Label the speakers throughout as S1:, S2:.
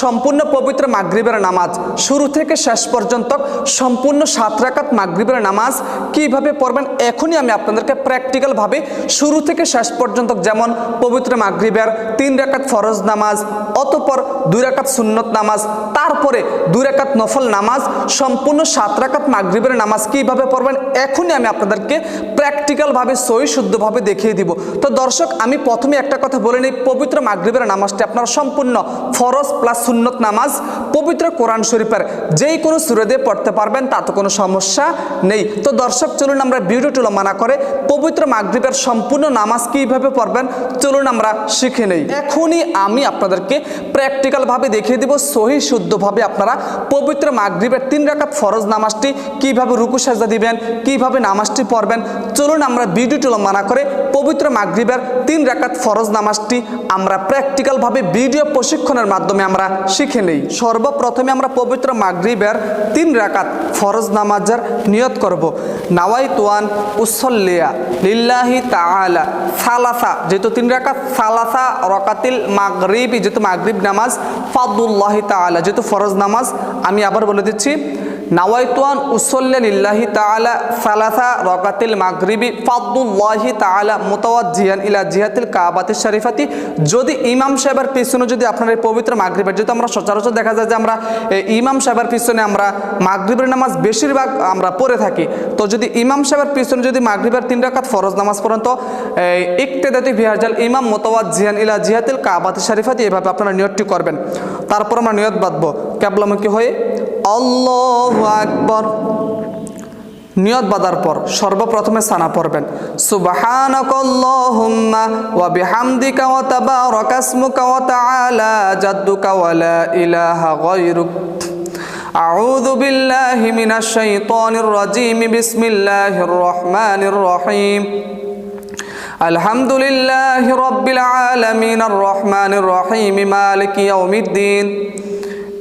S1: সম্পূর্ণ পবিত্র মাগরিবের নামাজ। শুরু থেকে শেষ পর্যন্ত সম্পূর্ণ সাত রাকাত মাগরিবের নামাজ কীভাবে পড়বেন এখনই আমি আপনাদেরকে প্র্যাকটিক্যালভাবে শুরু থেকে শেষ পর্যন্ত যেমন পবিত্র মাগরিবের তিন রাকাত ফরজ নামাজ, অতপর দুই রাকাত সুন্নত নামাজ, তারপরে দুই রাকাত নফল নামাজ, সম্পূর্ণ সাত রাকাত মাগরিবের নামাজ কীভাবে পড়বেন এখনই আমি আপনাদেরকে প্র্যাকটিক্যালভাবে সই শুদ্ধভাবে দেখিয়ে দিব। তো দর্শক, আমি প্রথমে একটা কথা বলে নিই, পবিত্র মাগরিবের নামাজটি আপনারা সম্পূর্ণ ফরজ প্লাস সুন্নত নামাজ, পবিত্র কোরআন শরীফের যেই কোনো সুরে দিয়ে পড়তে পারবেন, তাতে কোনো সমস্যা নেই। তো দর্শক, চলুন আমরা ভিডিওটুলো মানা করে পবিত্র মাগরিবের সম্পূর্ণ নামাজ কীভাবে পড়বেন, চলুন আমরা শিখে নেই। এখনই আমি আপনাদেরকে প্র্যাকটিক্যালভাবে দেখিয়ে দিব, সহি শুদ্ধভাবে আপনারা পবিত্র মাগরিবের তিন রাকাত ফরজ নামাজটি কীভাবে রুকু সাজা দিবেন, কীভাবে নামাজটি পড়বেন, চলুন আমরা ভিডিওটুলো মানা করে পবিত্র মাগরিবের তিন রাকাত ফরজ নামাজটি আমরা প্র্যাকটিক্যালভাবে ভিডিও প্রশিক্ষণের মাধ্যমে আমরা শিখে নেই। সর্বপ্রথমে আমরা পবিত্র মাগরিবের তিন রাকাত ফরজ নামাজের নিয়ত করব। নাওয়াই তোয়ান উসল্লিয়া লিল্লাহি তালা সালাসা, যেহেতু তিন রাকাত সালাসা রকাতিল মাগরিব, যেহেতু মাগরিব নামাজ, ফাদুল্লাহি তালা যেহেতু ফরজ নামাজ, আমি আবার বলে দিচ্ছি নাওয়াইতুয়ান উসল্লা লিল্লাহি তাআলা সালাসা রকাতিল মাগরিবি ফাদুল্লাহি তাআলা মুতাওয়াজ্জিয়ান ইলা জিহাতিল কাবাতিশ শরীফাতি। যদি ইমাম সাহেবের পিছনে যদি আপনার এই পবিত্র মাগরিবের, যেহেতু আমরা সচরাচর দেখা যায় যে আমরা এই ইমাম সাহেবের পিছনে আমরা মাগরিবের নামাজ বেশিরভাগ আমরা পড়ে থাকি। তো যদি ইমাম সাহেবের পিছনে যদি মাগরিবের তিন রাকাত ফরজ নামাজ পড়েন, তো ইকতেদাতি ভিহাজাল ইমাম মোতাওয়াজ্জিয়ান ইলা জিহাতিল কাবাতিশ শরীফাতি এভাবে আপনারা নিয়তটি করবেন। তারপর আমরা নিয়ত বাঁধবো। ক্যাবলামুখী হয়ে আল্লাহ আকবর নিয়ত বাদার পর সর্বপ্রথমে সানা পড়বেন সুবহানাকাল্লাহুম্মা ওয়া বিহামদিকা ওয়া তাবারাকা ইসমুকা ওয়া তাআলা জাদ্দুকা ওয়া লা ইলাহা গায়রুক أعوذ بالله من الشيطان الرجيم بسم الله الرحمن الرحيم الحمد لله رب العالمين الرحمن الرحيم مالك يوم الدين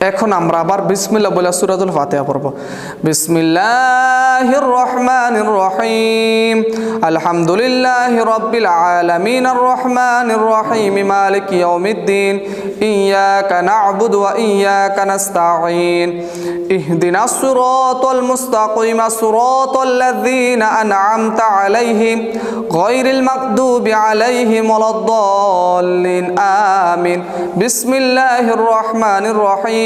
S1: এখন আমরা আবার বিসমিল্লাহ বলে সুরাতুল ফাতিহা পড়ব। বিসমিল্লাহির রহমানির রহিম আলহামদুলিল্লাহি রাব্বিল আলামিন আর রহমানির রহিম। মালিক ইয়াউমিদ্দিন। ইয়াকা না'বুদু ওয়া ইয়াকা নাস্তাঈন। ইহদিনাস সিরাতাল মুস্তাকিম সিরাতাল লাযীনা আন'আমতা আলাইহিম। গায়রিল মাগদুবি আলাইহিম ওয়ালাদ-দাল্লিন। আমিন। বিসমিল্লাহির রহমানির রহিম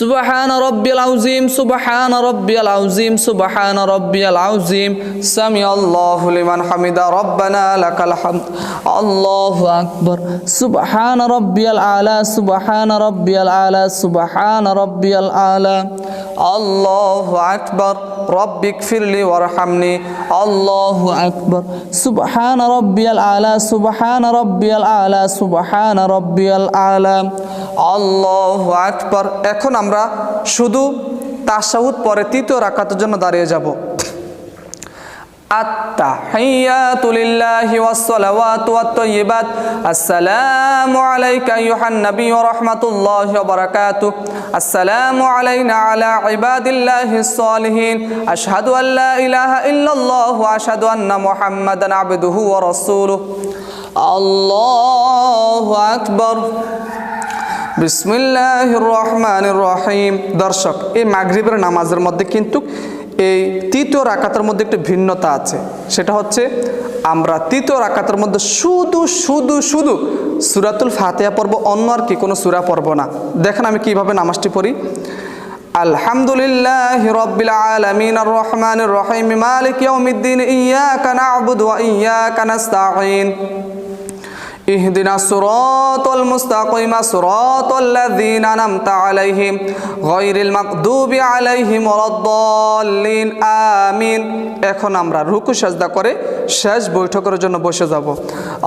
S1: سبحان ربي العظيم سبحان ربي العظيم سبحان ربي العظيم. سمع الله لمن حمد. ربنا لك الحمد. الله أكبر. سبحان ربي الأعلى سبحان ربي الأعلى سبحان ربي الأعلى. আল্লাহ আকবর রব্বিক ফিরলি ওয়ারহামনি আল্লাহ আকবর। সুবহান রব্বিয়াল আলা, সুবহান রব্বিয়াল আলা, সুবহান রব্বিয়াল আলা। আল্লাহ আকবর। এখন আমরা শুধু তাসাউদ পরে তৃতীয় রাখাতের জন্য দাঁড়িয়ে যাব। التحيات لله والصلوات والطيبات السلام عليك أيها النبي ورحمة الله وبركاته السلام علينا على عباد الله الصالحين أشهد أن لا إله إلا الله وأشهد أن محمدا عبده ورسوله الله أكبر বিসমিল্লাহির রহমানির রহিম দর্শক এই মাগরিবের নামাজের মধ্যে কিন্তু এই তৃতীয় রাকাতের মধ্যে একটি ভিন্নতা আছে। সেটা হচ্ছে, আমরা তৃতীয় রাকাতের মধ্যে শুধু শুধু শুধু সুরাতুল ফাতিহা পর্ব অন্য আর কি কোনো সুরা পর্ব না। দেখেন আমি কীভাবে নামাজটি পড়ি। আলহামদুলিল্লাহ রব্বিল আলামিন আর রহিম, মালিক ইয়াউমিদ্দিন, ইয়াকা না'বুদু ওয়া ইয়াকা اهدنا الصراط المستقيم صراط الذين أنعمت عليهم غير المغضوب عليهم ولا الضالين آمين এখন আমরা রুকু সাজদা করে শেষ বৈঠকের জন্য বসে যাব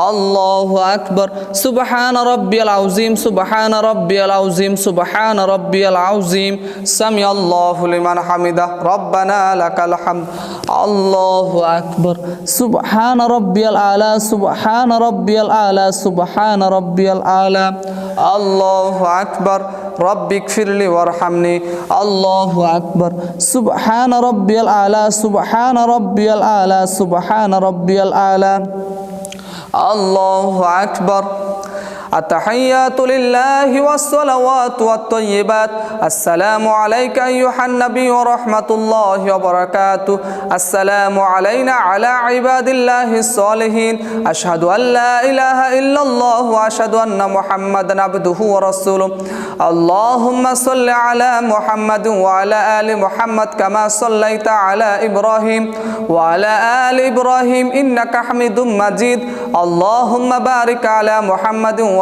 S1: আল্লাহু আকবার সুবহান রাব্বিয়াল আউজিম সুবহান রাব্বিয়াল আউজিম সুবহান রাব্বিয়াল আউজিম সামি আল্লাহু লিমান হামিদা রব্বানা লাকাল হামদ আল্লাহু আকবার সুবহান রাব্বিয়াল আলা সুবহান রাব্বিয়াল আলা সুবহান রব্বিয়াল আলা। আল্লাহ আকবার। রব্বিক ফিরলি ওয়ারহামনি। আল্লাহু আকবার। সুবহান রব্বিয়াল আলা, সুবহান রব্বিয়াল আলা, সুবহান রব্বিয়াল আলা। আল্লাহু আকবার। التحيات لله والصلوات والطيبات السلام عليك أيها النبي ورحمة الله وبركاته السلام علينا على عباد الله الصالحين أشهد أن لا إله إلا الله وأشهد أن محمدا عبده ورسوله اللهم صل على محمد وعلى آل محمد كما صليت على إبراهيم وعلى آل إبراهيم إنك حميد مجيد اللهم بارك على محمد وعلى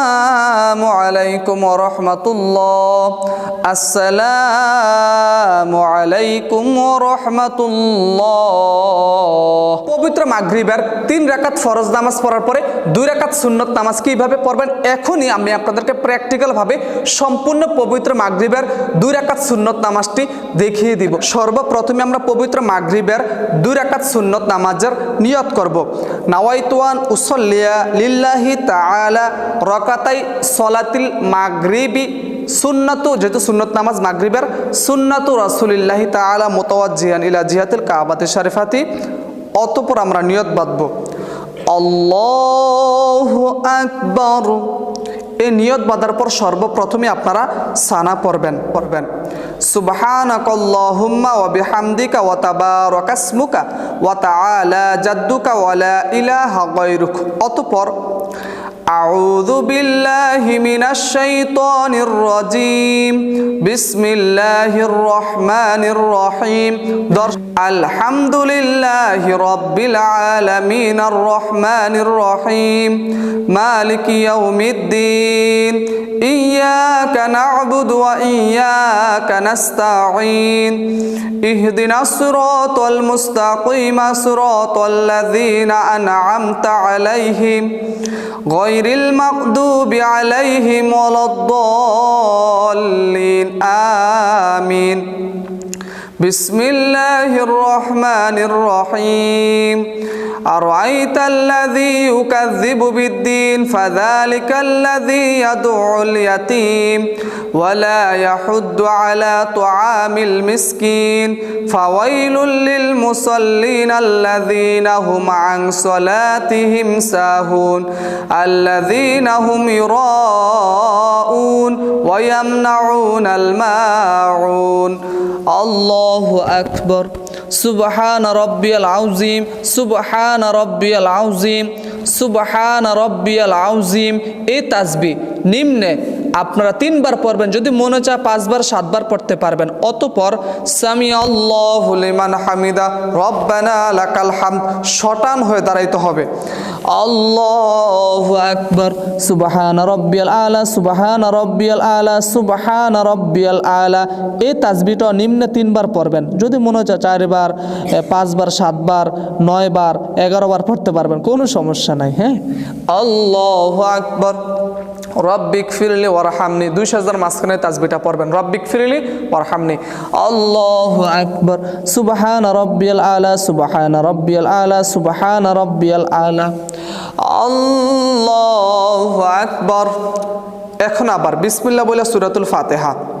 S1: আসসালামু আলাইকুম রহমতুল্লাহ। আসসালামু আলাইকুম রহমতুল্লাহ। পবিত্র মাগরিবের তিন রাকাত ফরজ নামাজ পড়ার পরে দুই রাকাত সুন্নত নামাজ কীভাবে পড়বেন? এখনই আমি আপনাদেরকে প্র্যাকটিক্যালভাবে সম্পূর্ণ পবিত্র মাগরিবের দুই রাকাত সুন্নত নামাজটি দেখিয়ে দিব। সর্বপ্রথমে আমরা পবিত্র মাগরিবের দুই রাকাত সুন্নত নামাজের নিয়ত করব। নাওয়াইতওয়ান উসল্লিয়া লিল্লাহি তাআলা রাকাত রকাতাই সলাতিল মাগরিবি সুন্নাতু, যেহেতু সুন্নত নামাজ মাগরিবের, সুন্নাতু রাসূলিল্লাহি তাআলা মুতাওয়াজ্জিহান ইলা জিহাতিল কাবাতে শরীফাতি। অতঃপর আমরা নিয়ত বাঁধব, আল্লাহু আকবার। এই নিয়ত বাঁধার পর সর্বপ্রথমে আপনারা সানা পড়বেন পড়বেন। সুবহানাকাল্লাহুম্মা অতঃপর أعوذ بالله من الشيطان الرجيم. بسم الله الرحمن الرحيم. در الحمد لله رب العالمين الرحمن الرحيم. مالك يوم الدين. إياك نعبد وإياك نستعين. اهدنا الصراط المستقيم صراط الذين أنعمت عليهم غير المغضوب عليهم ولا الضالين. آمين. بسم الله الرحمن الرحيم. أرأيت الذي يكذب بالدين فذلك الذي يدعو اليتيم ولا يحد على طعام المسكين فويل للمصلين الذين هم عن صلاتهم ساهون الذين هم يراءون ويمنعون الماعون. الله أكبر. সুবহান রব্বিয়াল আউজিম সুবহান রব্বিয়াল আউজিম সুবহান রব্বিয়াল আউজিম এই তাসবি নিম্নে আপনারা তিনবার পড়বেন, যদি মনে চায় পাঁচবার, সাতবার পড়তে পারবেন। অতপর সামি লিমান হামিদা, রব্বানা লাকাল হামদ, শটান হয়ে দাঁড়াইতে হবে। আল্লাহু আকবার, সুবহান রব্বিয়াল আলা, সুবহান রব্বিয়াল আলা, সুবহান রব্বিয়াল আলা। এই তাসবিটা নিম্নে তিনবার পড়বেন। যদি মনে হচ্ছে চারবার পাঁচবার, সাতবার, নয়বার এগারো বার পড়তে পারবেন, কোনো সমস্যা নাই হ্যাঁ? আল্লাহ আকবর। রব্বিক ফিরলি ওরহামনি দুই সাজার মাঝখানে তাজবিটা পড়বেন। রব্বিক ফিরলি ওরহামনি আল্লাহ আকবর। সুবাহান রব্বিয়াল আলা, সুবাহান রব্বিয়াল আলা, সুবাহান রব্বিয়াল আলা। আল্লাহ আকবর। এখন আবার বিসমিল্লা বলে সুরাতুল ফাতেহা।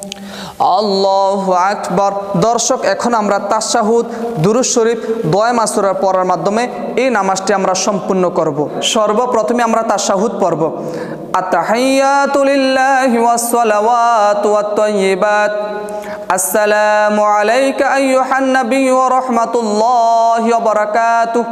S1: আল্লাহ আকবর। দর্শক, এখন আমরা তাশাহুদ দুরুজ শরীফ, দয় মাসুরার পড়ার মাধ্যমে এই নামাজটি আমরা সম্পূর্ণ করব। সর্বপ্রথমে আমরা তাশাহুদ পড়ব। আসসালামু আলাইকা আইয়ুহান নাবিয়্যু ওয়া রাহমাতুল্লাহি ওয়া বারাকাতুহু।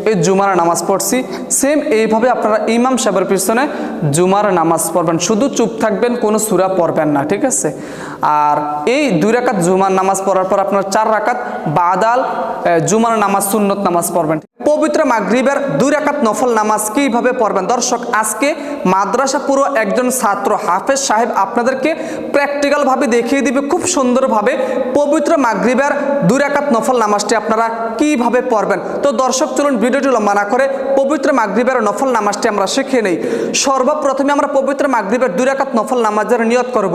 S1: এই জুমার নামাজ পড়ছি। সেম এইভাবে আপনারা ইমাম সাহেবের পিছনে জুমার নামাজ পড়বেন। শুধু চুপ থাকবেন, কোনো সুরা পড়বেন না, ঠিক আছে? আর এই দুই রাকাত জুমার নামাজ পড়ার পর আপনার চার রাকাত বাদাল জুমার নামাজ, সুন্নত নামাজ পড়বেন। পবিত্র মাগরিবের দুই রাকাত নফল নামাজ কীভাবে পড়বেন? দর্শক, আজকে মাদ্রাসা পুরো একজন ছাত্র, হাফেজ সাহেব আপনাদেরকে প্র্যাকটিক্যালভাবে দেখিয়ে দিবে খুব সুন্দরভাবে পবিত্র মাগরিবের দুই রাকাত নফল নামাজটি আপনারা কীভাবে পড়বেন। তো দর্শক, চলুন ভিডিওটি লম্বা না করে পবিত্র মাগরিবের নফল নামাজটি আমরা শিখে নেই সর্বপ্রথমে আমরা পবিত্র মাগরিবের দুই রাকাত নফল নামাজের নিয়ত করব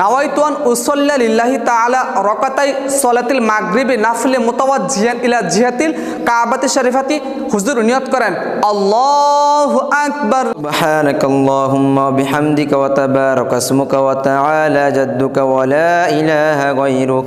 S1: নাওয়াইতুয়ান উসল্লা লিল্লাহি তাআলা রকাতাই সলাতিল মাগরিবি নাফলে মুতাওয়াজ্জিয়ান ইলা জিহাতিল কাবাতি শরীফাতি হুজুর নিয়ত করেন আল্লাহু আকবার
S2: سبحانك اللهم وبحمدك وتبارك اسمك وتعالى جدك ولا إله غيرك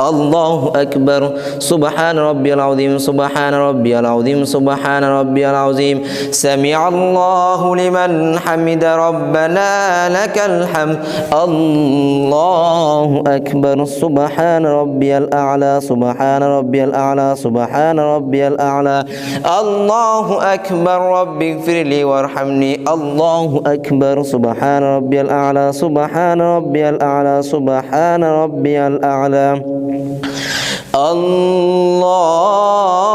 S2: الله أكبر. سبحان ربي العظيم سبحان ربي العظيم سبحان ربي العظيم. سمع الله لمن حمد. ربنا لك الحمد. الله أكبر. سبحان ربي الأعلى سبحان ربي الأعلى سبحان ربي الأعلى. الله أكبر. ربي اغفر لي وارحمني. الله أكبر. سبحان ربي الأعلى سبحان ربي الأعلى سبحان ربي الأعلى. الله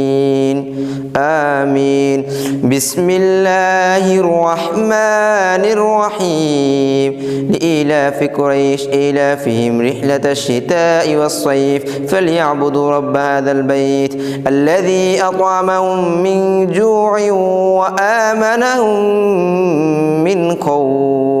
S2: آمين. بسم الله الرحمن الرحيم. لإيلاف قريش إيلافهم رحلة الشتاء والصيف. فليعبدوا رب هذا البيت الذي أطعمهم من جوع وآمنهم من خوف.